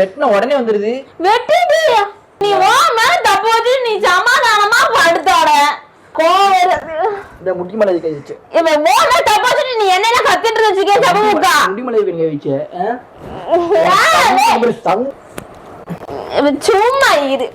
வெட்டின உடனே வந்துருது. வெட்டிட்டு நீ வா மேல தப்பு வச்சு நீ சமாதானமா படுத்தோட. கோவம் வருது இந்த முட்டி மலை கை வச்சு இவன் ஓ மேல தப்பு வச்சுட்டு நீ என்ன கத்திட்டு வச்சுக்கே? தப்பு முக்கா சும்மா இரு.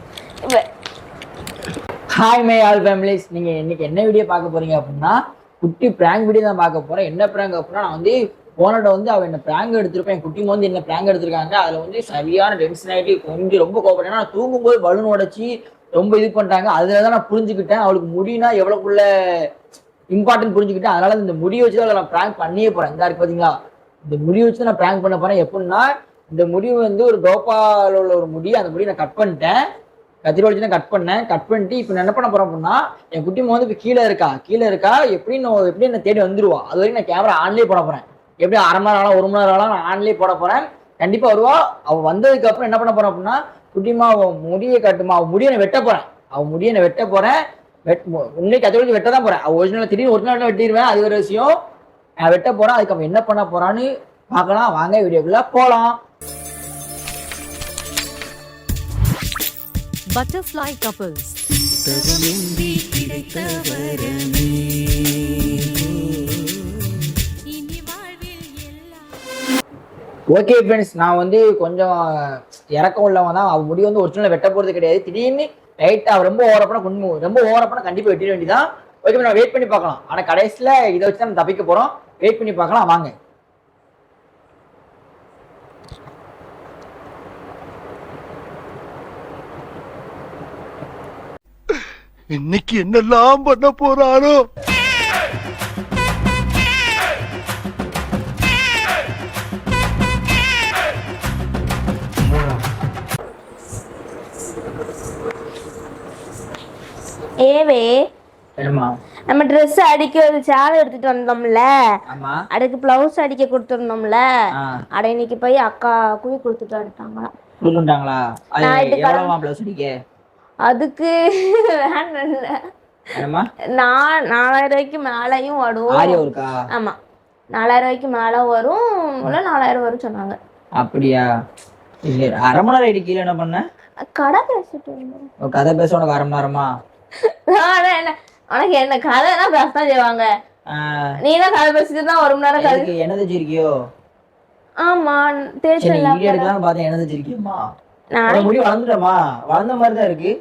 ஹாய் மை ஆல் ஃபேமிலிஸ் நீங்க இன்னைக்கு என்ன வீடியோ பார்க்க போறீங்க அப்படின்னா குட்டி பிராங்க் வீடியோ தான் பார்க்க போறேன். என்ன பிராங்க் அப்படின்னா நான் வந்து போனட்ட வந்து அவன் என்ன பிராங்க் எடுத்திருப்பேன் என் குட்டி வந்து என்ன பிராங்க் எடுத்திருக்காங்க அதுல வந்து சரியான டென்ஷன் ஆகிட்டு கொஞ்சம் ரொம்ப கோபப்பட்டேன் ஏன்னா நான் தூங்கும்போது பலூன் உடைச்சி ரொம்ப இது பண்ணிட்டாங்க. அதுல தான் நான் புரிஞ்சுக்கிட்டேன். அவளுக்கு முடினா எவ்வளவுக்குள்ள இம்பார்ட்டன்ட் புரிஞ்சுக்கிட்டேன். அதனால இந்த முடியை வச்சு தான் நான் பிராங்க் பண்ணியே போறேன். இந்த இருக்கு பாத்தீங்களா? இந்த முடியை வச்சு தான் நான் பிராங்க் பண்ண போறேன். எப்படின்னா இந்த முடி வந்து ஒரு கோபால உள்ள ஒரு முடி அந்த முடியை நான் கட் பண்ணிட்டேன். கத்திரி வச்சு கட் பண்ணேன். கட் பண்ணிட்டு இப்போ என்ன பண்ண போறேன் அப்படின்னா என் குட்டிமா வந்து இப்போ கீழே இருக்கா? கீழே இருக்கா? எப்படி எப்படி என்ன தேடி வந்துருவா. அது வரைக்கும் நான் கேமரா ஆன்லேயே போட போறேன். எப்படி அரை மணி நேரம் ஆகலாம், ஒரு மணி நேரம் ஆகலாம், நான் ஆன்லேயே போட போறேன். கண்டிப்பா வருவா. அவ வந்ததுக்கு அப்புறம் என்ன பண்ண போறேன் அப்படின்னா குட்டிமா அவ முடியை கட்டுமா அவ முடியை நான் வெட்ட போறேன். அவ முடியை நான் வெட்ட போறேன். வெட் கத்திரி வச்சு வெட்ட தான் போறேன். அவ ஒரிஜினல் திடீர்னு ஒரிஜினல் வெட்டிடுவேன். அது ஒரு விஷயம் நான் வெட்ட போறேன். அதுக்கு அவன் என்ன பண்ண போறான்னு பார்க்கலாம். வாங்க வீடியோக்குள்ள போலாம். Butterfly couples. ஓகே ஃப்ரெண்ட்ஸ் நான் வந்து கொஞ்சம் இறக்கம் உள்ளவன் தான். அவன் முடி வந்து ஒரிஜினல் வெட்ட போறது கிடையாது. திடீர்னு லைட்டாக ரொம்ப ஓரப்பனா கொண்டு ரொம்ப ஓரப்பனா கண்டிப்பாக வெட்டிட வேண்டியதான் ஓகே நான் வெயிட் பண்ணி பார்க்கலாம். ஆனால் கடைசியில் இதை வச்சு தான் நம்ம தப்பிக்க போகிறோம் வெயிட் பண்ணி பார்க்கலாம். வாங்க. இன்னைக்கு என்னெல்லாம் பண்ண போறாரோ ஏவே நம்ம ட்ரெஸ் அடிக்க ஒரு சேலை எடுத்துட்டு வந்தோம்ல. ஆமா. அதுக்கு பிளவுஸ் அடிக்க கொடுத்துருந்தோம்ல. அட இன்னைக்கு போய் அக்கா குழி கொடுத்துட்டு ப்ளவுஸ் அடிக்க? அதுக்கு நான் நாலாயிரம் ரூபாய்க்கு மேலேயும் வரும். ஆமா. நாலாயிரம் ரூபாய்க்கு மேலே வரும். இல்லை நாலாயிரம் வரும் சொன்னாங்க. அப்படியா? அரை மணி நேரம் கீழே என்ன பண்ண? கடை பேசிட்டு கதை பேச உனக்கு அரை மணி நேரமா? நானே என்ன? உனக்கு என்ன கதைனா பேசதான் செய்வாங்க? நீ தான் கதை பேசிட்டு தான் ஒரு மணி நேரம் கதை எதுக்கு என்ன தச்சிருக்கியோ ஆமா தேய்ச்சல எடுக்கலாம் பார்த்தேன் என்ன தச்சிருக்கியம்மா நான் முடி வளர்ந்துட்டமா வளர்ந்த மாதிரி தான் இருக்கு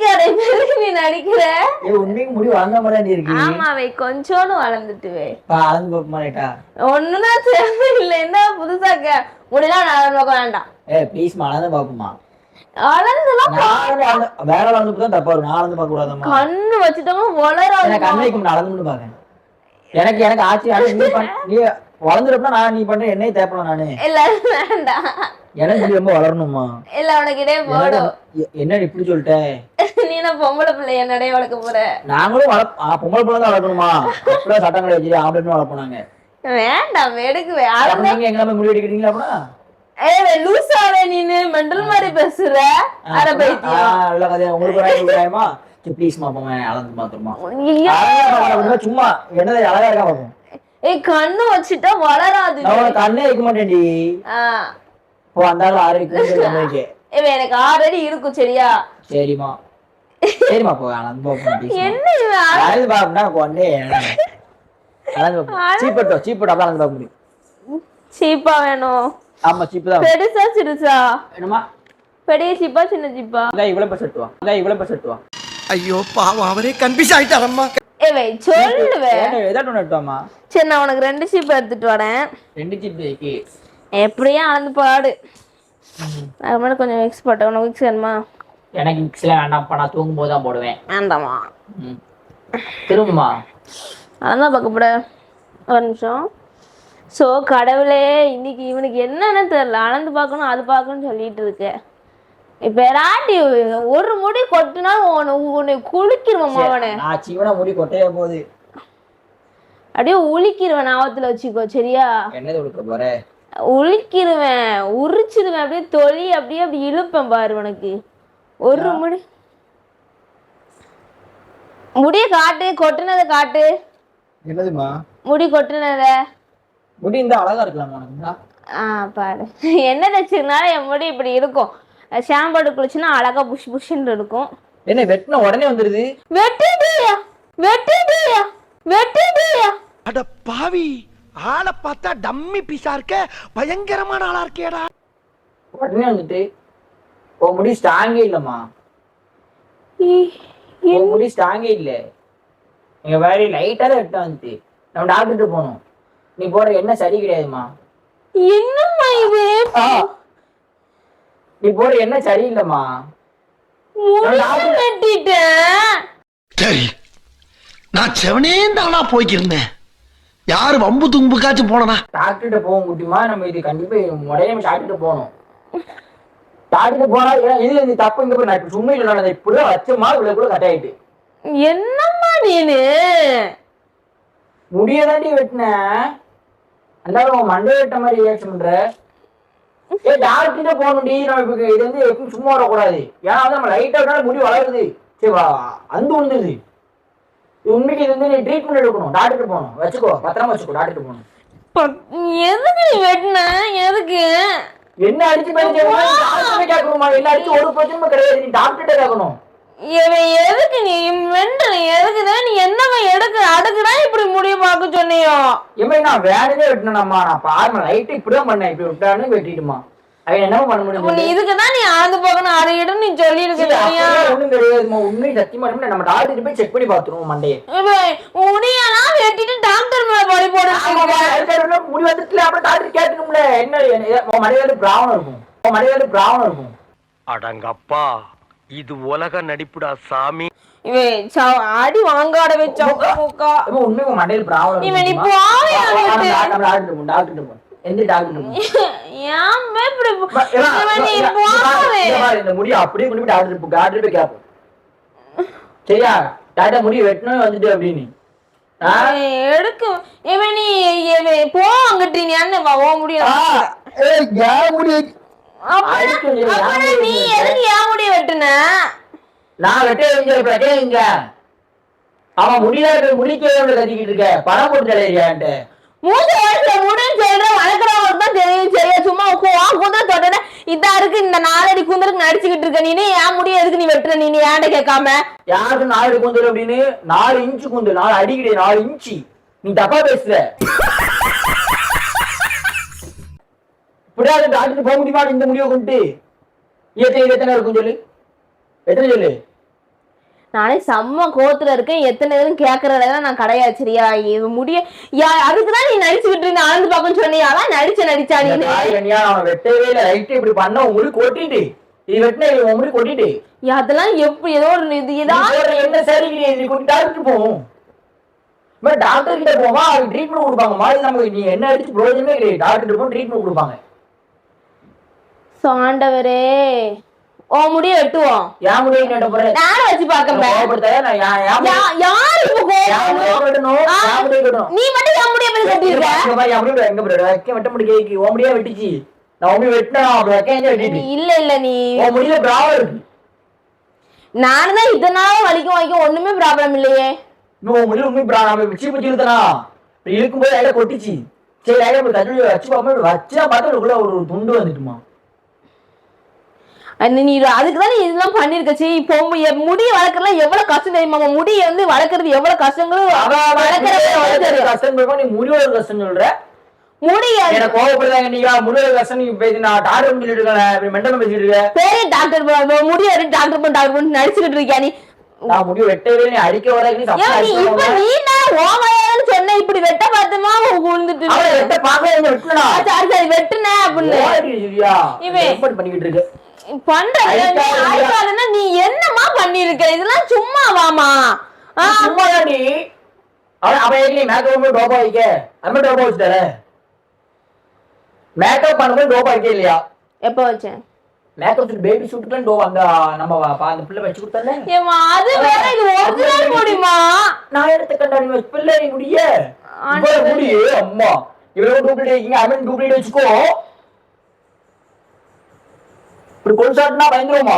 பேருக்கு நீ நடிக்கிற. ஏ உண்மைக்கு முடி வளர்ந்த மாதிரி தான் இருக்கு. ஆமா வை கொஞ்சோண்டு வளர்ந்துட்டுவே பா, அளந்து பார்ப்போமா ரைட்டா ஒண்ணுதான் தேவையில்லை என்ன புதுசா கே முடியலாம் நான் வேண்டாம். ஏ ப்ளீஸ்மா அளந்து பார்ப்போமா வேற தான் தப்பா இருக்கும் நான் பார்க்க கூடாதம்மா கண்ணு வச்சுட்டவங்க வளராது எனக்கு வைக்கும் நான் அளந்து பாக்கேன் எனக்கு எனக்கு ஆச்சு நீ வளர்ந்துருப்பா நான் நீ பண்ற என்னையும் தேப்பலாம் நானு. இல்ல வேண்டாம். எனக்கு ரொம்ப வளரணுமா இல்ல உனக்கு இதே போடும் என்ன இப்படி சொல்லிட்ட? நீ என்ன பொம்பளை பிள்ளை என்னடைய வளர்க்க போற? நாங்களும் வள பொம்பளை பிள்ளை தான் வளர்க்கணுமா அப்படியே சட்டங்களை வச்சு ஆம்பளை வளர்ப்போம் நாங்க. வேண்டாம் எடுக்குவே எங்க போய் முடி எடுக்கிறீங்களா அப்படின்னா ஏய் லூசாவே நீனு. மெண்டல் மாதிரி பேசுற. பைத்தியம். நல்ல கதையா உங்களுக்கு ஒரு ப்ளீஸ்மா போவேன் அளந்து பாத்துருமா ஐயோ. சும்மா என்னது அழகா இருக்கா பாப்போம். ஏய் கண்ணு வச்சுட்டா வளராது நான் கண்ணே வைக்க மாட்டேன்டி. ஓ அந்த ஆள் ஆறு இருக்கு இவன் எனக்கு ஆல்ரெடி இருக்கும் சரியா? சரிம்மா. சரிம்மா போ அளந்து பாப்போம். என்ன இவன் அளந்து பாப்போம்னா கொண்டே அளந்து பாப்போம். சீப்பட்டோ சீப்பட்டோ அளந்து முடியும். சீப்பா வேணும். ஆமா சீப்பு தான். பெருசா சிறுசா? என்னமா பெரிய சீப்பா சின்ன சீப்பா? அதான் இவ்வளவு பேர் செட்டுவா அதான் இவ்வளவு செட்டுவா ஐயோ பாவம் அவரே கன்ஃபியூஸ் ஆயிட்டாரம்மா. ஏவே சொல்லுவேன் ஏதாட்டும் ஒன்று சரி நான் உனக்கு ரெண்டு சீப் எடுத்துட்டு வரேன். ரெண்டு சீப்பு இருக்கு எப்படியும் அளந்து பாடு. அது மட்டும் கொஞ்சம் மிக்ஸ் போட்டேன் உனக்கு மிக்ஸ் வேணுமா? எனக்கு மிக்ஸ்ல வேண்டாம்ப்பா நான் தூங்கும் போது தான் போடுவேன். வேண்டாமா? ம். திரும்புமா? அதான் பார்க்கப்பட ஒரு நிமிஷம். ஸோ கடவுளே இன்னைக்கு இவனுக்கு என்னன்னு தெரியல. அளந்து பார்க்கணும் அது பார்க்கணும்னு சொல்லிட்டு இருக்க. இப்போ ராட்டி ஒரு முடி கொட்டுனா உன்னை உன்னை குளிக்கிருவோம் அவனை. நான் சீவனா முடி கொட்டையே போகுது. அப்படியே உளிக்கிருவேன் ஞாபகத்தில் வச்சுக்கோ சரியா? என்னது கொடுக்க போற? உளிக்கிருவேன் உரிச்சிருவேன் அப்படியே தொலி அப்படியே அப்படி இழுப்பேன் பாரு உனக்கு. ஒரு முடி. முடிய காட்டு கொட்டுனதை காட்டு. என்னதுமா முடி கொட்டுனதை. முடி இருந்தா அழகா இருக்கலாமா உனக்கு? ஆ பாரு. என்ன தச்சுனால என் முடி இப்படி இருக்கும். ஷாம்பு குளிச்சுன்னா அழகா புஷ் புஷ்ன்னு இருக்கும். என்ன வெட்டின உடனே வந்துருது? வெட்டிட்டியா வெட்டிட்டியா வெட்டிட்டியா அட பாவி ஆளை பார்த்தா டம்மி பீஸா இருக்க. பயங்கரமான ஆளா இருக்கேடா. உடனே வந்துட்டு உன் முடி ஸ்ட்ராங்கே இல்லம்மா. உன் முடி ஸ்ட்ராங்கே இல்ல. நீங்க வேற லைட்டா தான் வெட்ட வந்துட்டு நம்ம டாக்டர்கிட்ட போகணும். நீ போற என்ன சரி கிடையாதுமா என்னம்மா இது? நீ போற என்ன சரியில்லைம்மா. சரி. நான் செவனே தானா போய்க்கிருந்தேன். யாரு வம்பு தும்புக்காச்சும் போனனா? டாக்டர்கிட்ட போகும் குட்டிமா நம்ம இது கண்டிப்பா நம்ம டாக்டர்கிட்ட போகணும். டாக்டர்கிட்ட போனா ஏன் இது இந்த தப்பு இங்க போய் நான் சும்மா இல்லை இப்படிதான் வச்சமா இவ்வளவு கூட கட் ஆயிட்டு. என்னம்மா நீனு? முடியதாண்டி வெட்டினேன் அந்த உன் மண்டை வெட்ட மாதிரி ரியாக்ஷன் பண்ற? ஏ டாக்டர்கிட்ட போகணும்டி? நம்ம இப்ப இது வந்து எப்பவும் சும்மா வரக்கூடாது. ஏன்னா வந்து நம்ம லைட்டா விட்டாலும் முடி வளருது. சரி அந்து விழுந்துருது இது உண்மைக்கு இது வந்து நீ ட்ரீட்மெண்ட் எடுக்கணும். டாக்டர்கிட்ட போகணும். வச்சுக்கோ. பத்திரமா வச்சுக்கோ. டாக்டர்கிட்ட போகணும். எதுக்கு நீ வெட்டின? எதுக்கு? என்ன அடிச்சு டாக்டர் கேட்கணுமா? என்ன அடிச்சு ஒரு பிரச்சனையும் கிடையாது. நீ டாக்டர்கிட்ட கேட்கணும். இவன் எதுக்கு நீ மெண்டல் எதுக்குதான் நீ என்னவ எடுக்க அடுக்குடா இப்படி முடிய பார்க்க சொன்னியோ? இம்மா நான் வேலையே வெட்டினேம்மா நான் பாருமா லைட்டு இப்படிதான் பண்ணேன். இப்படி விட்டானு வெட்டிட்டுமா அவன் என்னமா பண்ண முடியும்? நீ இதுக்கு தான் நீ ஆழ்ந்து போகணும் அதை இடம் நீ சொல்லி இருக்க தெரியா ஒண்ணும் கிடையாதுமா உண்மை சத்தியமா. நம்ம டாக்டர் போய் செக் பண்ணி பாத்துருவோம் மண்டையை. முடியெல்லாம் வெட்டிட்டு டாக்டர் மேல பழி போட முடி வந்துட்டுல அப்புறம் டாக்டர் கேட்கணும்ல என்ன என்ன- உன் மடையில பிராவணம் இருக்கும். உன் மடையில பிராவணம் இருக்கும். அடங்கப்பா. இது உலக நடிப்புடா சாமி இவன் ச- அடி வாங்காட வச்சா மூக்கா ஏம்மா, உண்மை உன் மண்டையில பிராவணம் இவன்? இப்போ டாக்டர் டாக்டர் போ டாக்டர் எந்த டாக்டர் ஏன் இப்படி இவன் இவன் இவன் இவன் இந்த முடி அப்படியே கொண்டு போய் டாக்டர் போ டாக்டர் போய் கேப்போம் சரியா டாக்டர் முடி வெட்டணும் வந்துட்டு அப்படின்னு ஆ? எடுக்க இவன் நீ இவன் போ அங்கிட்டு நீ அண்ணன் வா முடியும் ஏய், ஏன் முடி நீ எதுக்கு ஏன் முடிய வெட்டுன? நான் வெட்ட வேண்டிய பிரச்சனை இங்க அவன் முடியல முடிக்க கத்திக்கிட்டு இருக்க? பணம் போட்டு தலையான்ட்டு மூணு வயசுல முடின்னு சொல்ற தான் தெரியும் சரியா? சும்மா வா குதிரை தொட்டன இதா இருக்கு இந்த நாலடி குந்தருக்கு நடிச்சுக்கிட்டு இருக்க. நீனு ஏன் முடிய எதுக்கு நீ வெட்டுற நீ ஏன்ட கேட்காம? யாருக்கு நாலு கூந்தல் அப்படின்னு? நாலு இன்ச்சு கூந்தல் நாலு அடி கிடையாது நாலு இன்ச்சு. நீ தப்பா பேசுற. இப்படியாவது டாக்டர் போக முடியுமா இந்த முடிவை கொண்டு? எத்தனை எத்தனை இருக்கும் சொல்லு. எத்தனை சொல்லு? நானே செம்ம கோத்துல இருக்கேன். எத்தனை இதுன்னு கேக்குறதெல்லாம் நான் கிடையாது சரியா இது முடிய யா அதுக்குதான் நீ நடிச்சுக்கிட்டு இருந்த ஆனந்து பாக்கன்னு சொன்னியா? அதான் நடிச்ச நடிச்சா நீ அவன் வெட்டவே இல்லை. ரைட்டு இப்படி பண்ண முடி கொட்டிட்டு. இது வெட்டின உன் முடி கொட்டிட்டு. அதெல்லாம் எப்படி ஏதோ ஒரு இது ஏதாவது என்ன சரி கிடையாது நீ கொண்டு டாக்டர் போவோம் மாதிரி டாக்டர் கிட்ட அவங்க ட்ரீட்மெண்ட் கொடுப்பாங்கம்மா இது நமக்கு நீ என்ன அடிச்சு பிரயோஜனமே கிடையாது. டாக்டர் போய் ட்ரீட்மெண்ட் கொடுப்பாங்க. ஆண்டவரே ஓ முடிய வெட்டுவோம் போறேன் நானும் வச்சு கோபப்படுத்தாத நான் யா- யாரு இப்ப. நீ மட்டும் என் முடிய எங்க போற? வைக்க வெட்ட முடி கேக்கு, உன் முடியா வெட்டிச்சு. நான் உன் முடிவை வெட்டினா, அப்படி வைக்க எங்க வெட்டிட்டு? நீ இல்ல இல்ல நீ உன் முடியில பிராவல் இருக்கு. தான் இதனால வலிக்கும் வலிக்கும் ஒண்ணுமே ப்ராப்ளம் இல்லையே உன் முடியில உண்மை பிரா- நம்ம பிச்சு பிச்சு இழுத்தனா. இப்படி இழுக்கும்போது லைட்டா கொட்டிச்சு. சரி, தட்டி வச்சு இப்படி வச்சா பார்த்தா ஒரு துண்டு வந்துட்டுமா. நீ அதுக்கு தான் இதெல்லாம் பண்ணிருக்க சரி இப்போ முடி வளர்க்கறதுல எவ்வளவு கஷ்டம் தெரியுமா? முடியை வந்து வளர்க்கறது எவ்வளவு கஷ்டங்களும் வளர்க்கறது. கஷ்டம் நீ முடியோட கஷ்டம் சொல்ற. முடி என்ன கோவப்படுறாங்க நீங்க நீங்க பேசி நான் டாக்டர் சொல்லிட்டு இருக்கேன் மெண்டல் பேசிட்டு இருக்க. பெரிய டாக்டர் முடி டாக்டர் பண்ண டாக்டர் பண்ணி நடிச்சுக்கிட்டு இருக்கியா நீ? நான் முடி வெட்டவே நீ அடிக்க வர நீ இப்ப. நீ நான் ஓமையான்னு சொன்ன? இப்படி வெட்ட பார்த்துமா? விழுந்துட்டு அவளை வெட்ட பார்க்கவே இல்லை, வெட்டலடா. சரி சரி வெட்டுன அப்படின்னு? இவன். பண்ணிக்கிட்டு இருக்கு. பண்ற அடிக்காத, அடிக்காதுன்னா நீ என்னமா பண்ணிருக்க இதெல்லாம் நீ அவன் அவன் ஏற்கனவே மேக்கப் பண்ணும்போது டோப்பா வைக்க அது டோப்பா வச்சுட்டாரு மேக்கப் பண்ணும்போது டோப்பா வைக்க இல்லையா? எப்ப வச்சேன் மேக்கப் பேபி ஷூட்டுக்குலாம் டோ அந்த நம்ம அந்த பிள்ளை வச்சு கொடுத்தால ஏம்மா, அது வேற இது ஒரிஜினல் முடியுமா? நான் எடுத்து கண்டாடி பிள்ளை முடிய. முடியே அம்மா. இவ்வளவு டூப்ளிகேட் அவன் டூப்ளிகேட் வச்சுக்கோ. இப்படி கொலுசாட்டுனா பயந்துருமா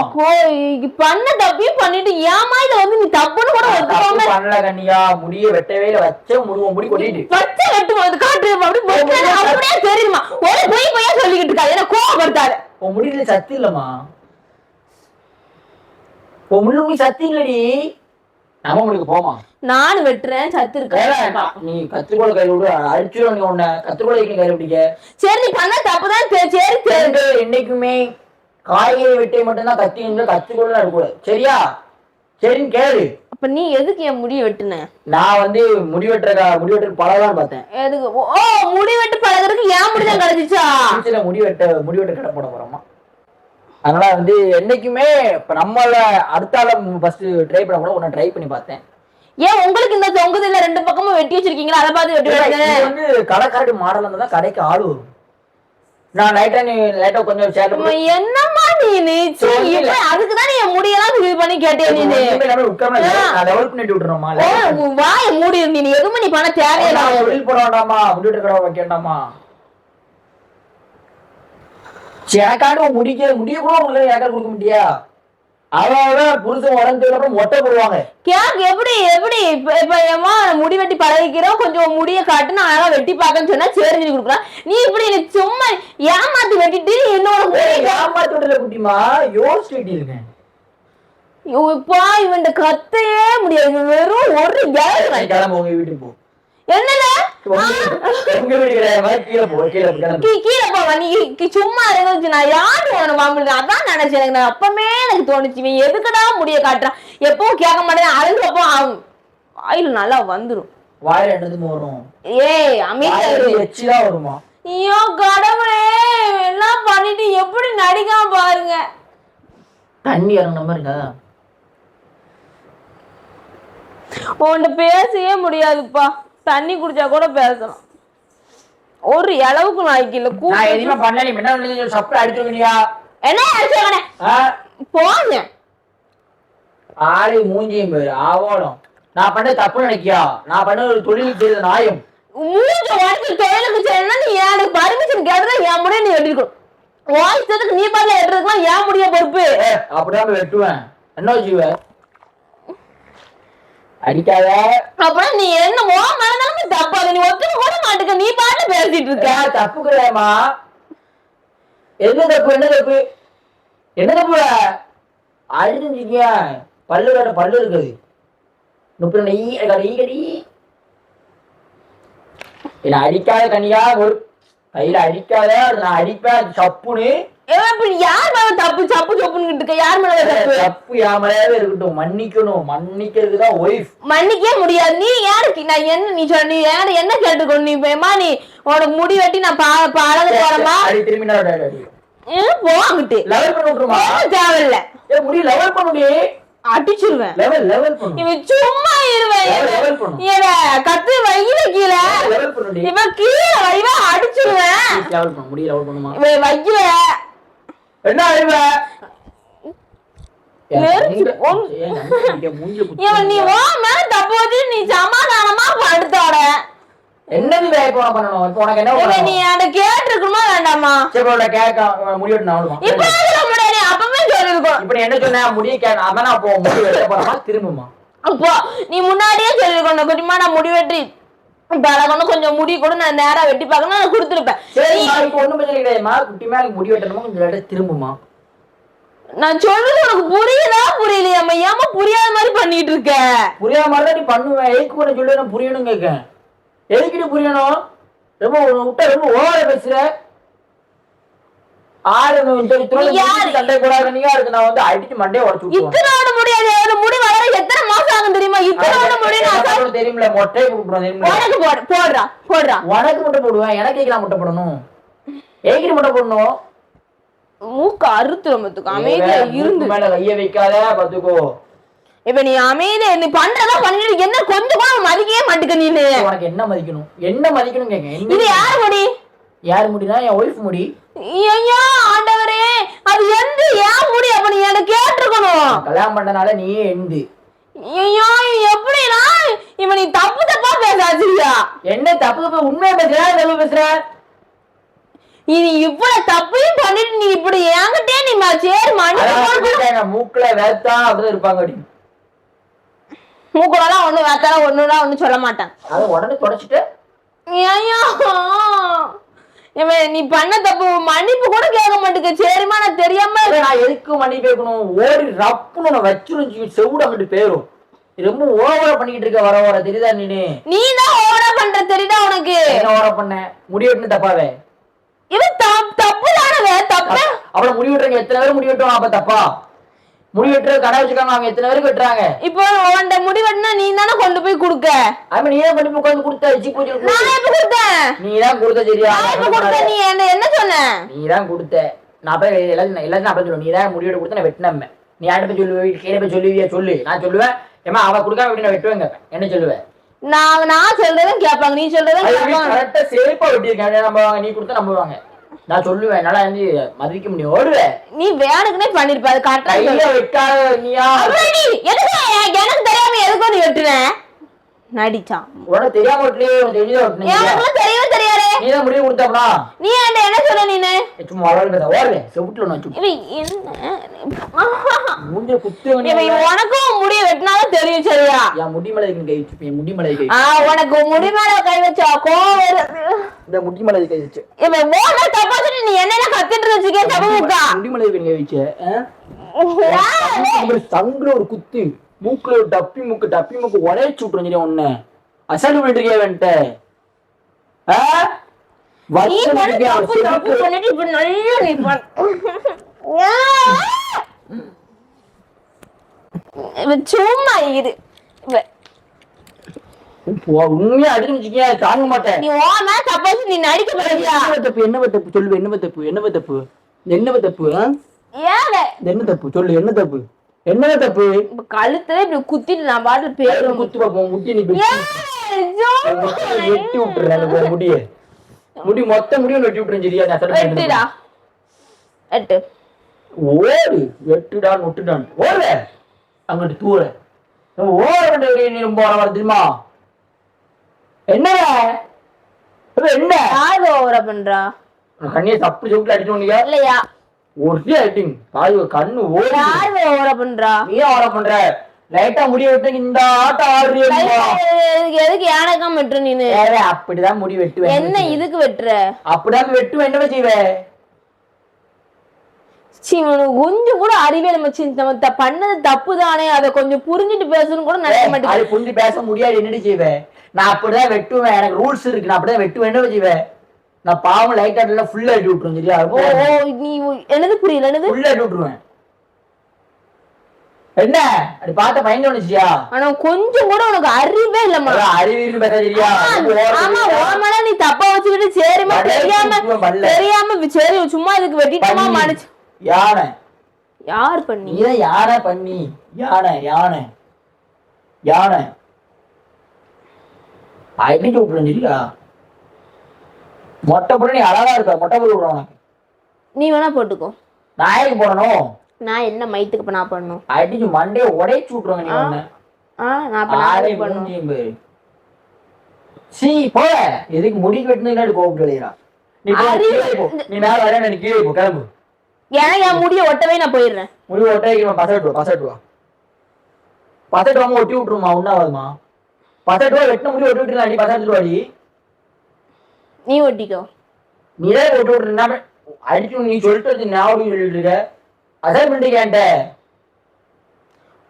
இ- பண்ண தப்பையும் பண்ணிட்டு ஏமா இத வந்து நீ தப்புன்னு கூட ஒத்துக்காம பண்ணல கண்ணியா முடிய வெட்டவே வச்ச முருவன் முடி கொட்டிட்டு. வச்ச வெட்டு வந்து காட்டு அப்படி வெட்டுறது அப்படியே தெரியுமா? ஒரு பொய் பொய்யா சொல்லிக்கிட்டு இருக்கா? என்ன கோவப்படுத்தாத. உன் முடியல சத்து இல்லம்மா. உன் முள்ளு சத்து இல்லடி. நம்ம உங்களுக்கு போமா? நான் வெட்டுறேன் சத்து இருக்க. நீ கத்திரிக்கோளை கையில விடு. அடிச்சிடும் நீ உன்னை. கத்திரிக்கோளை வைக்க கையில பிடிக்க? சரி நீ பண்ண தப்புதான் சரி என்னைக்குமே காய்கறி வெட்டை மட்டும்தான் கத்தி இருந்தா கத்திரிக்கோளை இருக்கக்கூடாது சரியா? சரின்னு கேளு. அப்ப நீ எதுக்கு என் முடிய வெட்டுன? நான் வந்து முடி வெட்டுற முடி வெட்டுற பழகலாம் பார்த்தேன். எதுக்கு? ஓ முடி வெட்டு பழகுறதுக்கு ஏன் முடிதான் கிடைச்சிச்சா ஃபியூச்சர்ல முடி வெட்ட முடி வெட்ட கடை போட போறோமா? அதனால வந்து என்னைக்குமே இப்ப நம்மள அடுத்த ஆள ஃபர்ஸ்ட் ட்ரை பண்ண கூட உன்னை ட்ரை பண்ணி பார்த்தேன். ஏன் உங்களுக்கு இந்த தொங்குதுல ரெண்டு பக்கமும் வெட்டி வச்சிருக்கீங்களா? அதை பார்த்து வெட்டி வந்து கடைக்காரடி மாடல் இருந்தா தான் கடைக்கு ஆள் வரும். நான் லைட்டா நீ லைட்டா கொஞ்சம் என்னம்மா நீ இப்ப அதுக்குதான் நீ இது பண்ணி கேட்டே நீ நான். லெவல் பண்ணிட்டு விட்டுறோமா வாயை மூடி நீ. எதுவுமே நீ பண்ண தேவையில்லை தொழில் போட வேண்டாமா முடி வெட்டுற கடை வைக்க வேண்டாமா சரி, எனக்காண்டி முடிக்க முடிய கூட உங்களுக்கு கொடுக்க முடியா? அவனோட புருஷன் அப்புறம் மொட்டை போடுவாங்க. கேக் எப்படி எப்படி? இப்ப ஏமா முடி வெட்டி பழகிக்கிறோம். கொஞ்சம் முடிய காட்டு நான் அழகா வெட்டி பார்க்கன்னு சொன்னா சரி சொல்லி கொடுக்குறான் நீ இப்படி சும்மா ஏமாத்தி வெட்டிட்டு என்னோட ஏமாத்தி விடல குட்டிமா யோசிச்சுட்டு இருக்கேன் இப்பா இவன் கத்தையே முடியாது. வெறும் ஒரு நான் கிளம்ப உங்க வீட்டுக்கு போ. சும்மா இருந்துச்சு நான் யாரு உன மாம்பிள்ளை அதான் நினைச்சேன் எனக்கு. நான் அப்பமே எனக்கு தோணுச்சு எதுக்குடா முடிய காட்டுறான்? எப்பவும் கேட்க மாட்டேன் அழுகிறப்போ அவன் வாயில் நல்லா வாயில வரும்? ஏய் அமைதியா வருமா? ஐயோ கடவுளே எல்லாம் பண்ணிட்டு எப்படி நடிக்காம பாருங்க. தண்ணி இறங்கின மாதிரி இருக்கா? உன்கிட்ட பேசவே முடியாதுப்பா. தண்ணி குடிச்சா கூட பேசலாம் ஒரு அளவுக்கு நாய்க்கு இல்ல கூப்பிட்டு எதுவுமே பண்ணல என்ன என்ன அடிச்சாங்கண்ணே போங்க. ஆளு மூஞ்சியும் பேரு ஆவோலம் நான் பண்ண தப்பு நினைக்கியா? நான் பண்ண ஒரு தொழில் செய்த நாயம். மூஞ்ச உடச்சு தொழிலுக்கு செய்யணும்னா நீ எனக்கு பர்மிஷன் கேட்டதா என் முடிய நீ வெட்டிருக்கணும்? வாய்ச்சதுக்கு நீ பாட்டில் வெட்டுறதுக்குலாம் ஏன் முடிய பொறுப்பு. அப்படிதான் வெட்டுவேன். என்ன வச்சுக்குவ அடிக்காத. அப்புறம் நீ என்ன ஓ மேலதானே நீ ஒத்துக்க கூட மாட்டுக்க. நீ பாட்டு பேசிட்டு இருக்க. தப்பு கிடையாதுமா என்ன தப்பு என்ன தப்பு? என்ன தப்பு? அழிஞ்சிக்க பல்லு கட்ட பல்லு இருக்குது. முப்பது நெய் கடி கடி என்ன அடிக்காத கனியா ஒரு கையில அடிக்காத நான் அடிப்பேன் சப்புன்னு. யார் மேல தப்பு? சப்பு சப்புன்னு இருக்க. யார் மேல தப்பு? தப்பு யாமலையாவே இருக்கட்டும். மன்னிக்கணும். தான் ஒய்ஃப் மன்னிக்கவே முடியாது. நீ யாருக்கு? நான் என்ன நீ நீ யாரு? என்ன கேட்டுக்கணும்? நீ நீ உனக்கு முடி வெட்டி நான் பா பழக போறமா அடி திரும்பி நான். போ அங்கிட்டு. லெவல் பண்ணி விட்டுருமா? ஒண்ணும் தேவையில்ல. ஏ முடி லெவல் பண்ணுடி அடிச்சிருவேன். லெவல் லெவல் பண்ணு. இவன் சும்மா இருவேன். இவன் கத்து வையில கீழே. இவன் கீழே வைவ அடிச்சிருவேன். லெவல் பண்ணு முடி லெவல் பண்ணுமா? இவன் வைக்கல என்ன நீ ஓ மேல தப்பு வச்சு நீ சமாதானமா படுத்தோட என்னது உனக்கு பண்ணணும்? இப்போ உனக்கு என்ன இவன் நீ என்கிட்ட கேட்டிருக்கணுமா வேண்டாமா? சரி உன்னை கேட்க முடி வெட்டு நான். இப்ப சொல்ல முடியாது நீ அப்பவே சொல்லிருக்கணும் இப்ப நீ என்ன சொன்ன? முடிய நான் போ முடி வெட்ட போறமா திரும்புமா அப்போ நீ முன்னாடியே சொல்லிருக்கணும் குட்டிமா நான் முடி பழகணும் கொஞ்சம் முடி கூட நான் நேரா வெட்டி பார்க்கணும் நான் கொடுத்துருப்பேன். சரி இப்போ ஒண்ணும் பிரச்சனை கிடையாதுமா குட்டிமா எனக்கு முடி வெட்டணுமா கொஞ்சம் லேட்டா திரும்புமா? நான் சொல்றது உனக்கு புரியுதா புரியலையாம்மா ஏமா புரியாத மாதிரி பண்ணிட்டு இருக்க. புரியாத மாதிரி தான் நீ பண்ணுவேன் எதுக்கு பண்ண சொல்லி நான் புரியணும் கேட்க எதுக்கு நீ புரியணும்? ரொம்ப விட்டா ரொம்ப ஓவர பேசுற. ஆளு? சண்டை கூடாது நான் வந்து அடிச்சு மண்டையை உடச்சு இத்தனோட முடியாது முடி வளர எத்தனை மாசம் ஆகும் தெரியுமா? இத்தனோட முடி நான் அசா- உனக்கு போடு போடுறா போடுறா. உனக்கு முட்டை போடுவேன் எனக்கு நான் முட்டை போடணும். எதுக்கு முட்டை போடணும். மூக்கு அறுத்துரும் பத்துக்கு அமைதியா இருந்து. மேல கைய வைக்காத பாத்துக்கோ இப்ப நீ அமைதியா நீ பண்றதா பண்ணிட்டு என்ன கொஞ்சம் கூட மதிக்கவே மாட்டுக்க உனக்கு என்ன மதிக்கணும்? என்ன மதிக்கணும் இது யார் முடி? யார் முடினா என் ஒய்ஃப் முடி. ஐயோ ஆண்டவரே அது எந்த ஏன் முடி? அப்ப நீ எனக்கு கேட்டிருக்கணும். கல்யாணம் பண்ணனால நீயே எந்து ஐயோ எப்படினா இவன் நீ தப்பு தப்பா பேசாச்சியா என்ன தப்பு தப்பு? உண்மையா பேசுற தப்பு பேசுற? இது இவ்வளவு தப்பையும் பண்ணிட்டு நீ இப்படி என்கிட்டே நீ சரி மணி மூக்குல வேத்தா அப்படிதான் இருப்பாங்க அப்படி மூக்குலாம் ஒண்ணு வேத்தால ஒண்ணுலாம் ஒண்ணு சொல்ல மாட்டான். அதை உடனே தொடச்சிட்டு. ஏய்யா. இவன் நீ பண்ண தப்பு மன்னிப்பு கூட கேட்க மாட்டேங்க சரிம்மா நான் தெரியாம இல்ல, நான் எதுக்கு மணி கேட்கணும்? ஓடி ரப்புன்னு உன்னை வச்சிருந்து செவுடு அங்கிட்டு போயிரும். நீ ரொம்ப ஓவரா பண்ணிக்கிட்டு இருக்க வர வர. தெரியுதா நீனு? நீ தான் ஓவரா பண்ற தெரியுதா உனக்கு? என்ன ஓவரா பண்ண? முடி வெட்டுன தப்பாவே? இது தப்பு தானவே தப்பு? அவள முடி வெட்டுறவங்க எத்தனை பேர் முடி வெட்டுவாங்க அப்ப தப்பா? முடி வெட்டுற கடை வச்சிருக்காங்க அவங்க. எத்தனை பேருக்கு வெட்டுறாங்க. இப்போ உன்ட முடிவெட்டினா நீ தானே கொண்டு போய் கொடுக்க? அது நீ தான் பண்ணி உட்காந்து கொடுத்த வச்சு பூஜை நான் எப்ப கொடுத்தேன்? நீ தான் கொடுத்த சரியா? நான் எப்ப கொடுத்தேன்? நீ என்ன என்ன சொன்ன? நீ தான் கொடுத்த. நான் போய் நான் போய் சொல்லுவேன். நீ தான் முடிவெட்டு கொடுத்த நான் வெட்டினேன் நீ யார்கிட்ட போய் சொல்லுவேன் கீழே போய் சொல்லுவியா? சொல்லு. நான் சொல்லுவேன். ஏமா அவ கொடுக்காம வெட்டி நான் வெட்டுவேங்க? என்ன சொல்லுவேன் நான் நான் சொல்றதும் கேட்பாங்க. நீ சொல்றதும் கரெக்டா சேஃபா வெட்டியிருக்கேன். நம்புவாங்க. நீ கொடுத்தா நம்புவாங்க. நான் சொல்லுவேன் என்னால வந்து மதிக்க முடியும். ஓடுவேன் நீ வேணுக்குனே பண்ணிருப்ப அது கரெக்டா கையில வெட்டாத நீயா நீ எதுக்கு எனக்கு தெரியாம எதுக்கு நீ வெட்டுன? நடிச்சான். உனக்கு தெரியாம தெரிஞ்சா வெட்டினீங்க எனக்குலாம் தெரியவே தெரியாதே? நீ தான் முடிவு கொடுத்தப்பனா நீ என்கிட்ட என்ன சொன்ன நீனு? சும்மா வளர்ந்து ஓடுவேன் செவிட்டுல நான் சும்மா இவன் என்ன? மூஞ்ச குத்து உனக்கும் முடிய வெட்டினாலும் தெரியும் சரியா? என் முடி மலை கை வச்சு என் முடி மலை கை ஆ உனக்கு முடி மேல கை வச்சா கோவம் வருது. இந்த முடி மலை கை வச்சு. இவன் ஓட தப்பா சொல்லி நீ என்ன கத்திட்டு வச்சுக்கே தப்பு முக்கா முடி மலை கை வச்சு சங்குல ஒரு குத்து. மூக்குல ஒரு டப்பி மூக்கு டப்பி மூக்கு உடைச்சு விட்டுரும் ஒண்ணு அசல் பண்ணிருக்கே வந்துட்ட நீ சும்மா இரு. உண்மையா அடிச்சு தாங்க மாட்டேன். நீ ஓ மேல தப்பா சொல்லி நீ நடிக்க போறியா? தப்பு? என்ன தப்பு? சொல்லு என்ன தப்பு? என்ன தப்பு? என்ன தப்பு? என்ன தப்பு? சொல்லு என்ன தப்பு? என்ன தப்பு? கழுத்துல இப்படி குத்திட்டு நான் பாட்டு பேரும் குத்து பாப்போம் முட்டி நீ வெட்டி வெட்டி விட்டுறேன் முடிய. முடி மொத்த முடியும் வெட்டி விட்டுறேன் சரியா நான் சொல்றேன் வெட்டுடா. எட்டு. ஓடு. வெட்டுடான் ஒட்டுடான் ஓட அங்கிட்டு தூர. ஓட வேண்டிய ரொம்ப வர தெரியுமா? என்ன என்ன? யாரு ஓவரா பண்றா. கண்ணியை தப்பு சொட்டு அடிச்சோனியா இல்லையா? ஒரே அடிங் தாய் கண்ணு ஓடி யாரு ஓவரா பண்றா. நீ ஏன் வர பண்ற? லைட்டா முடிய விட்டு இந்த ஆட்டம் ஆடுறியா எதுக்கு- யானைக்காம வெட்டுற நீனு? அப்படிதான் முடி வெட்டுவேன் என்ன இதுக்கு வெட்டுற? அப்படிதான் வெட்டுவேன் என்ன செய்வேன் கொஞ்சம் கூட அறிவே நம்ம நம்ம பண்ணது தப்பு தானே அதை கொஞ்சம் புரிஞ்சுட்டு பேசணும் கூட நினைக்க மாட்டேங்குது. புரிஞ்சு பேச முடியாது என்னடி செய்வேன் நான் அப்படிதான் வெட்டுவேன் எனக்கு ரூல்ஸ் இருக்கு நான் அப்படிதான் வெட்டுவேன் என்ன செய்வேன் நான் பாவம் லைட் ஆட்ல ஃபுல்லா அடி விட்டுருவேன் சரியா? ஓ நீ எனது புரியல எனது ஃபுல்லா அடி விட்டுருவேன். என்ன? அப்படி பார்த்த பயந்து வந்துச்சியா ஆனா கொஞ்சம் கூட உனக்கு அறிவே இல்லம்மா. அறிவியல் பேச சரியா ஆமா ஓமல நீ தப்பா வச்சுக்கிட்டு பல்ல தெரியாம. தெரியாம சரி சும்மா இதுக்கு வெட்டிட்டோமா மனுச்சு யானை. யார் பண்ணி? யானை பண்ணி. யானை யானை. யானை. அடிச்சு விட்டுறேன் சரியா மொட்டை போட நீ அழகா இருக்க. மொட்டை விடுறேன் உனக்கு. நீ வேணா போட்டுக்கோ. நான் போடணும்? நான் என்ன மயத்துக்கு இப்ப நான் பண்ணணும்? அடிச்சு மண்டையை உடைச்சு விட்டுருவாங்க நீ ஒண்ணு. ஆ நான் இப்ப நான் ஆளே எதுக்கு பண்ணணும்? மூஞ்சியும் பாரு. சீ போல எதுக்கு முடி வெட்டினதுக்கு கோபம் கிடையாது நீ போ, அறிவு- கீழே போ. நீ மேல வர நீ கீழே போ கிளம்பு. ஏன்னா என் முடிய ஒட்டவே நான் போயிடுறேன். முடி ஒட்டை வைக்கணும்? பசட்டு வா பசட்டு வா பசட்டு ஒட்டி விட்டுருமா? உண்ணாவதுமா பசட்டு ரூபா வெட்டின முடி ஒட்டி விட்டுருலாம் நீ பசட்டு ரூபாடி நீ ஒட்டிக்கோ. நீ தான் ஒட்டி விட்டுருந்தா? அடிச்சு நீ சொல்லிட்டு வந்து ஞாபகம் சொல்லிட்டு இருக்க. அதான் பண்ணிட்டு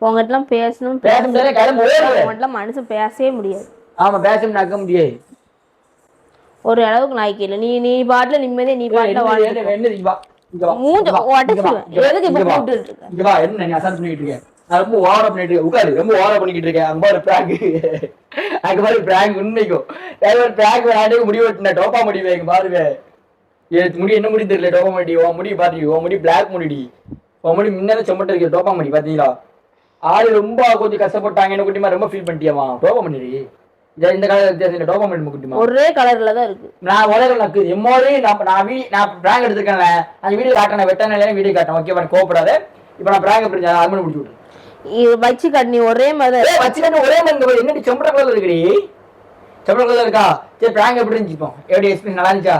உங்ககிட்டலாம் பேசணும் பேச முடியாது கிளம்பு ஓடுவேன் உங்ககிட்டலாம் மனுஷன் பேசவே முடியாது ஆமா பேச நக்க முடியாது ஒரு அளவுக்கு நாய்க்கு இல்லை நீ நீ பாட்டுல நிம்மதியா நீ பாட்டுல என்ன- வாழ்ந்து என்ன- என்ன இங்க வா, இங்க வா, மூஞ்ச இங்க வா, உடைச்சிருவேன். இங்க வா, எதுக்கு இப்ப இங்க வா, கூப்பிட்டுட்டு இருக்க? இங்க வா, என்ன நீ அசால்ட் பண்ணிட்டு இருக்க? நான் ரொம்ப ஓவரா பண்ணிட்டு இருக்கேன். உட்காரு, ரொம்ப ஓவரா பண்ணிக்கிட்டு இருக்கேன். அங்க பாரு prank. அங்க பாரு prank உண்மைக்கும். வேற ஒரு prank விளையாண்டு முடி வெட்டினேன், டோப்பா முடி வை, இங்க பாருங்க. முடி என்ன முடி தெரியல? டோப்பா முடி உன் முடி பாரு உன் முடி பிளாக் முடிடி உன் முடி முன்னால செம்மட்ட இருக்கு டோப்பா முடி பாத்தீங்களா? ஆளு ரொம்ப கொஞ்சம் கஷ்டப்பட்டாங்க. என்ன குட்டிமா? ரொம்ப ஃபீல் பண்ணிட்டியாமா? டோப்பா முடி இந்த இந்த கால வித்தியாசம் டோப்பா முடி குட்டிமா? ஒரே கலர்ல தான் இருக்கு. நான் உலகம் நக்கு எம்மோடு நான் நான் வீ நான் பிராங்க் எடுத்துருக்கேன்ல அந்த வீடியோ காட்டினேன் வெட்டான வீடியோ காட்டேன் ஓகே பண்ண கோவப்படாத. இப்போ நான் பிராங்க் எப்படி அருமனை பிடிச்சி விட்டு இது வச்சு நீ ஒரே மாதிரி ஏய் வச்சுட்டு ஒரே மாதிரி என்னடி செம்பட கலர் இருக்குடி? செம்பட கலர் இருக்கா? சரி பிராங்க் எப்படி இருந்துச்சு இப்போ? எப்படி எக்ஸ்பீரியன்ஸ் நல்லா இருந்துச்சா?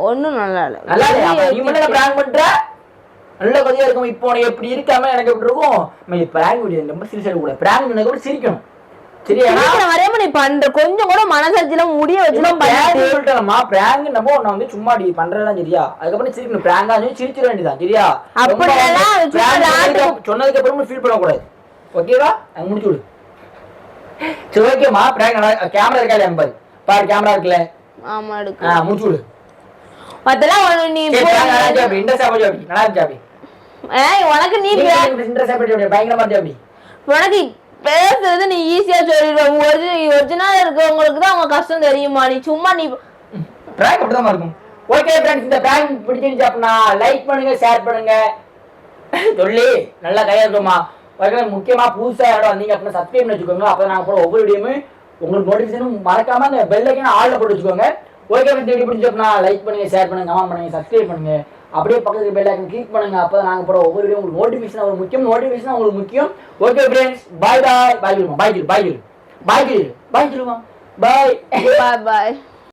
ஒண்ணும் நல்லா இல்ல. நல்லா நீ மட்டும் பிராங்க் பண்ற? நல்ல கதையா இருக்கும். இப்போ உனக்கு எப்படி இருக்காம எனக்கு எப்படி இருக்கும்? பிராங்க் வீடியோ ரொம்ப சீரியஸா கூட பிராங்க் பண்ண கூட சிரிக்கணும். கொஞ்சம் கூட மனசாட்சியில முடிய சொல்லிட்டேன்மா பிராங்க் நம்ம உன்னை வந்து சும்மா அடி பண்றதெல்லாம் சரியா? அதுக்கப்புறம் சிரிக்கணும். பிராங்கா சிரிச்சிட வேண்டியதான் சரியா? சொன்னதுக்கு- அப்புறம் ஃபீல் பண்ணக்கூடாது. ஓகேவா அங்க முடிச்சு விடு. சரி ஓகேமா பிராங்க் கேமரா இருக்கா இல்லையா பாரு. கேமரா இருக்குல்ல. ஆமா முடிச்சு விடு. அதெல்லாம் உனக்கு நீ உனக்கு நீ உனக்கு பேசுறது நீ ஈஸியா சொல்லிடுவ. ஒரிஜினல் இருக்கவங்களுக்கு தான் அவங்க கஷ்டம் தெரியுமா? நீ சும்மா நீ பிராங்க் அப்படிதான் இருக்கும் ஓகே ஃப்ரெண்ட்ஸ் இந்த பிராங்க் பிடிச்சிருந்துச்சு அப்படின்னா லைக் பண்ணுங்க ஷேர் பண்ணுங்க. சொல்லி நல்லா கையாட்டுமா ஓகே முக்கியமா புதுசா யாரும் வந்தீங்க அப்படின்னா சப்ஸ்கிரைப் பண்ணி வச்சுக்கோங்க. அப்போ நாங்கள் போட ஒவ்வொரு வீடியோமே உங்களுக்கு நோட்டிஃபிகேஷனும் மறக்காம அந்த பெல் ஐக்கன் போட்டு வச்சுக்கோங்க. ஓகே வீடியோ பிடிச்சி லைக் பண்ணுங்க ஷேர் பண்ணுங்க கமெண்ட் பண்ணுங்க சப்ஸ்கிரைப் பண்ணுங்க. அப்படியே பக்கத்துக்கு பெல் ஐக்கன் கிளிக் பண்ணுங்க. அப்போ நாங்கள் போட ஒவ்வொரு வீடியோ உங்களுக்கு நோட்டிஃபிகேஷன் ஒரு முக்கியம் நோட்டிஃபிகேஷன் உங்களுக்கு முக்கியம். ஓகே ஃப்ரெண்ட்ஸ் பாய் பாய் பாய் சொல்லுமா பாய் சொல்லு பாய் சொல்லு பாய் சொல்லு பாய் சொல்லுமா பாய் பாய் பாய்